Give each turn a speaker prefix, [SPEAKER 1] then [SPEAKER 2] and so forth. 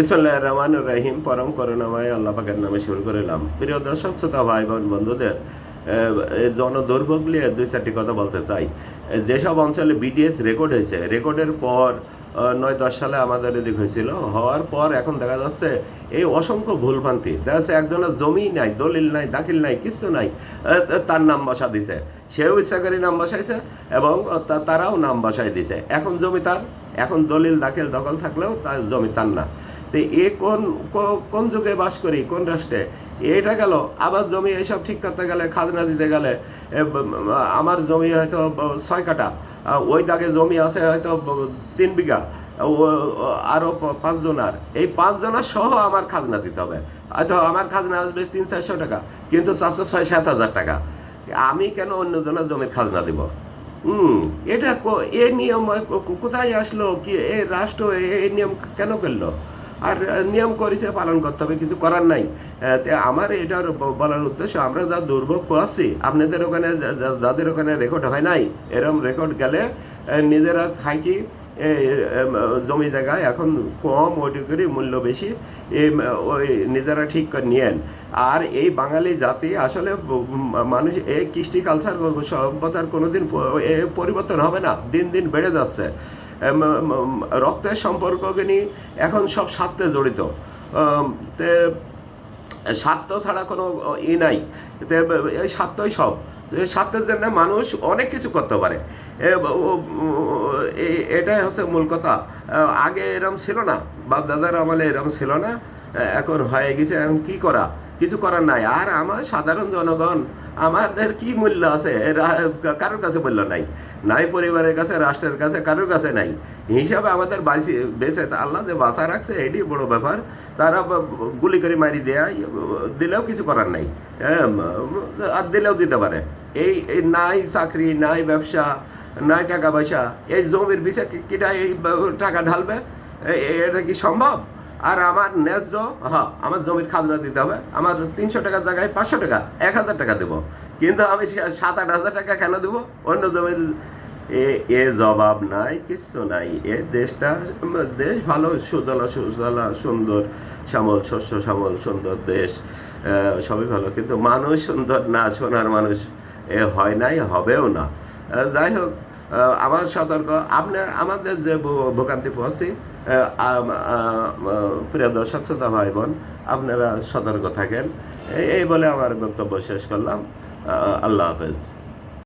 [SPEAKER 1] বিসমুল্লাহ রহমান রহিম, পরম করুণাময় আল্লাহ পাকের নামে শুরু করিলাম। প্রিয় দর্শক, শ্রোতা ভাই বোন বন্ধুদের জন দুর্ভোগ নিয়ে দুই চারটি কথা বলতে চাই। যেসব অঞ্চলে বিডিএস রেকর্ড হয়েছে রেকর্ডের পর নয় দশ সালে আমাদের এদিক হয়েছিল, হওয়ার পর এখন দেখা যাচ্ছে এই অসংখ্য ভুলভ্রান্তি। দেখা যাচ্ছে একজনের জমি নাই, দলিল নাই, দাখিল নাই কিছু নাই তার নাম বসা দিছে। সেও ইচ্ছা নাম বসাইছে এবং তারাও নাম বসাই দিছে। এখন জমি তার, এখন দলিল, দাখিল, দখল থাকলেও তার জমি তার না। তো এ কোন কোন যুগে বাস করি, কোন রাষ্ট্রে? এটা গেল আবার জমি এইসব ঠিক করতে গেলে, খাজনা দিতে গেলে আমার জমি হয়তো ছয় কাটা ওই দাগে জমি আছে হয়তো তিন বিঘা, ও- ও- আরও প- পাঁচজনার। এই পাঁচজনার সহ আমার খাজনা দিতে হবে। হয়তো আমার খাজনা আসবে তিন, চারশো টাকা, কিন্তু চারশো ছয়, সাত হাজার টাকা। আমি কেন অন্যজনের জমির খাজনা দিব? হুম, এটা এ নিয়ম কোথায় আসলো? কি, এ রাষ্ট্র এ- নিয়ম কেন করল? আর নিয়ম করেছে, পালন করতে হবে, কিছু করার নাই। আমার এটার বলার উদ্দেশ্য, আমরা যা দুর্ভোগ পাচ্ছি আপনাদের ওখানে যাদের ওখানে রেকর্ড হয় নাই, এরম রেকর্ড গেলে নিজেরা থাকি জমি জায়গায়, এখন কম ওইটি করে মূল্য বেশি ওই নিজেরা ঠিক করে নিয়েন। আর এই বাঙালি জাতি আসলে মানুষ এই কৃষ্টি কালচার সভ্যতার কোনোদিন পরিবর্তন হবে না, দিন দিন বেড়ে যাচ্ছে। রক্তের সম্পর্ককে নিয়ে এখন সব স্বার্থে জড়িত। তে, স্বার্থ ছাড়া কোনো ই নাই। তে, এই স্বার্থই সব। স্বার্থের জন্য মানুষ অনেক কিছু করতে পারে। এটাই হচ্ছে মূল কথা। আগে এরম ছিল না। বাপ দাদার আমলে এরম ছিল না। এখন হয়ে গেছে। এখন কী করা? কিছু করার নাই। আর আমার সাধারণ জনগণ আমাদের কি মূল্য আছে? কারোর কাছে মূল্য নাই। নাই পরিবারের কাছে রাষ্ট্রের কাছে কারোর কাছে নাই। হিসাবে আমাদের বেঁচে তা আল্লাহ যে বাসা রাখছে এটি বড় ব্যাপার। তারা গুলি করে মারি দেয়া দিলেও কিছু করার নাই। হ্যাঁ, আর দিলেও দিতে পারে। এই নাই চাকরি নাই ব্যবসা নাই টাকা পয়সা এই জমির কি- কিটা এই টাকা ঢালবে? এটা কি সম্ভব? আর আমার ন্যায্য হ্যাঁ আমার জমির খাজনা দিতে হবে। আমার তিনশো টাকার জায়গায় পাঁচশো টাকা, এক হাজার টাকা দেবো। কিন্তু আমি সাত আট হাজার টাকা কেন দেবো? অন্য জমির এ এ জবাব নাই, কিচ্ছু নাই। এ দেশটা দেশ ভালো, সুজলা সুজলা, সুন্দর, শ্যামল, শস্য, শ্যামল, সুন্দর দেশ সবই ভালো। কিন্তু মানুষ সুন্দর না, সোনার মানুষ এ হয় নাই, হবেও না। যাই হোক আমার সতর্ক। আপনার, আমাদের যে ভোগান্তি পৌঁছি প্রিয় দর্শক, শ্রোতা ভাই বোন আপনারা সতর্ক থাকেন। এই বলে আমার বক্তব্য শেষ করলাম। আল্লাহ হাফেজ।